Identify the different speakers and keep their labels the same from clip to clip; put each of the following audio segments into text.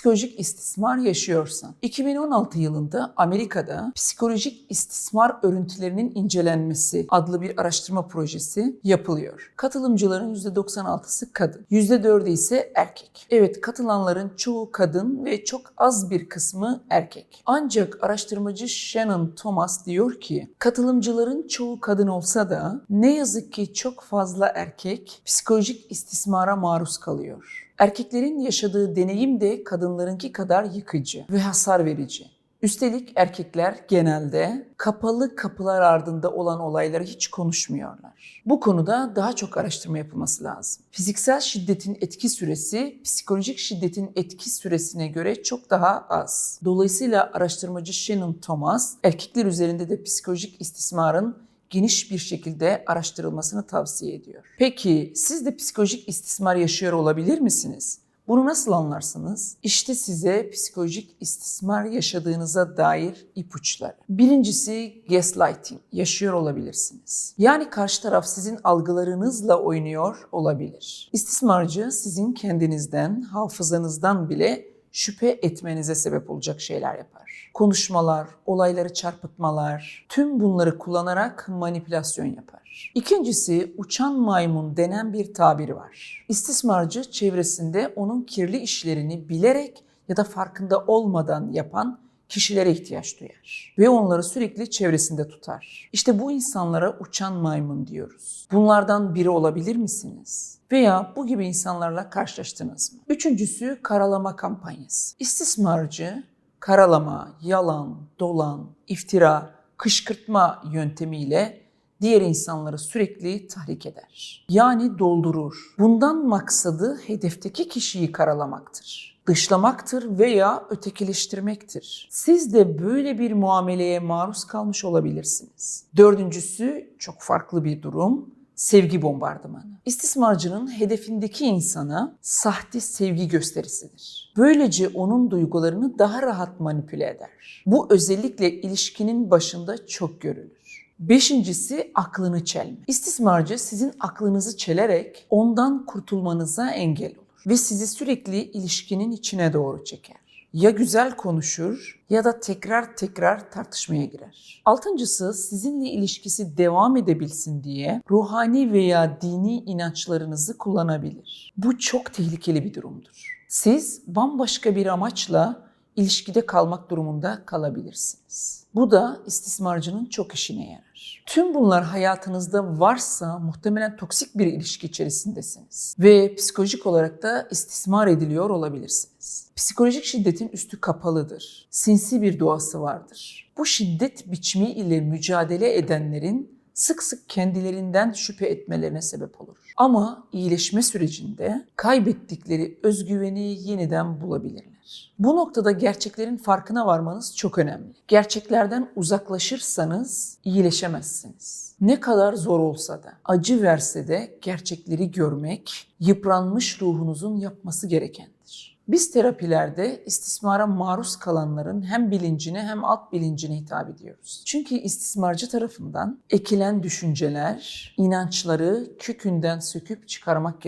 Speaker 1: psikolojik istismar yaşıyorsan. 2016 yılında Amerika'da psikolojik istismar örüntülerinin incelenmesi adlı bir araştırma projesi yapılıyor. Katılımcıların %96'sı kadın, %4'ü ise erkek. Evet katılanların çoğu kadın ve çok az bir kısmı erkek. Ancak araştırmacı Shannon Thomas diyor ki katılımcıların çoğu kadın olsa da ne yazık ki çok fazla erkek psikolojik istismara maruz kalıyor. Erkeklerin yaşadığı deneyim de kadınlarınki kadar yıkıcı ve hasar verici. Üstelik erkekler genelde kapalı kapılar ardında olan olayları hiç konuşmuyorlar. Bu konuda daha çok araştırma yapılması lazım. Fiziksel şiddetin etki süresi psikolojik şiddetin etki süresine göre çok daha az. Dolayısıyla araştırmacı Shannon Thomas erkekler üzerinde de psikolojik istismarın geniş bir şekilde araştırılmasını tavsiye ediyor. Peki siz de psikolojik istismar yaşıyor olabilir misiniz? Bunu nasıl anlarsınız? İşte size psikolojik istismar yaşadığınıza dair ipuçları. Birincisi gaslighting. Yaşıyor olabilirsiniz. Yani karşı taraf sizin algılarınızla oynuyor olabilir. İstismarcı sizin kendinizden, hafızanızdan bile şüphe etmenize sebep olacak şeyler yapar. Konuşmalar, olayları çarpıtmalar, tüm bunları kullanarak manipülasyon yapar. İkincisi uçan maymun denen bir tabiri var. İstismarcı çevresinde onun kirli işlerini bilerek ya da farkında olmadan yapan kişilere ihtiyaç duyar ve onları sürekli çevresinde tutar. İşte bu insanlara uçan maymun diyoruz. Bunlardan biri olabilir misiniz? Veya bu gibi insanlarla karşılaştınız mı? Üçüncüsü karalama kampanyası. İstismarcı karalama, yalan, dolan, iftira, kışkırtma yöntemiyle diğer insanları sürekli tahrik eder. Yani doldurur. Bundan maksadı hedefteki kişiyi karalamaktır dışlamaktır veya ötekileştirmektir. Siz de böyle bir muameleye maruz kalmış olabilirsiniz. Dördüncüsü çok farklı bir durum. Sevgi bombardımanı. İstismarcının hedefindeki insana sahte sevgi gösterisidir. Böylece onun duygularını daha rahat manipüle eder. Bu özellikle ilişkinin başında çok görülür. Beşincisi aklını çelme. İstismarcı sizin aklınızı çelerek ondan kurtulmanıza engel olur ve sizi sürekli ilişkinin içine doğru çeker. Ya güzel konuşur ya da tekrar tekrar tartışmaya girer. Altıncısı sizinle ilişkisi devam edebilsin diye ruhani veya dini inançlarınızı kullanabilir. Bu çok tehlikeli bir durumdur. Siz bambaşka bir amaçla ilişkide kalmak durumunda kalabilirsiniz. Bu da istismarcının çok işine yarar. Tüm bunlar hayatınızda varsa muhtemelen toksik bir ilişki içerisindesiniz ve psikolojik olarak da istismar ediliyor olabilirsiniz. Psikolojik şiddetin üstü kapalıdır. Sinsi bir doğası vardır. Bu şiddet biçimi ile mücadele edenlerin sık sık kendilerinden şüphe etmelerine sebep olur. Ama iyileşme sürecinde kaybettikleri özgüveni yeniden bulabilirler. Bu noktada gerçeklerin farkına varmanız çok önemli. Gerçeklerden uzaklaşırsanız iyileşemezsiniz. Ne kadar zor olsa da, acı verse de gerçekleri görmek yıpranmış ruhunuzun yapması gerekendir. Biz terapilerde istismara maruz kalanların hem bilincine hem alt bilincine hitap ediyoruz. Çünkü istismarcı tarafından ekilen düşünceler, inançları kökünden söküp çıkarmak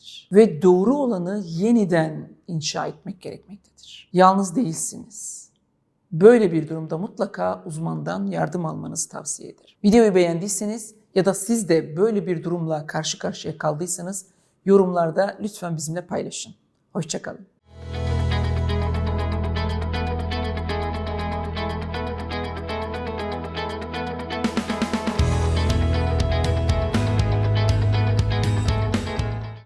Speaker 1: gerekmektedir. Ve doğru olanı yeniden inşa etmek gerekmektedir. Yalnız değilsiniz. Böyle bir durumda mutlaka uzmandan yardım almanızı tavsiye ederim. Videoyu beğendiyseniz ya da siz de böyle bir durumla karşı karşıya kaldıysanız yorumlarda lütfen bizimle paylaşın. Hoşçakalın.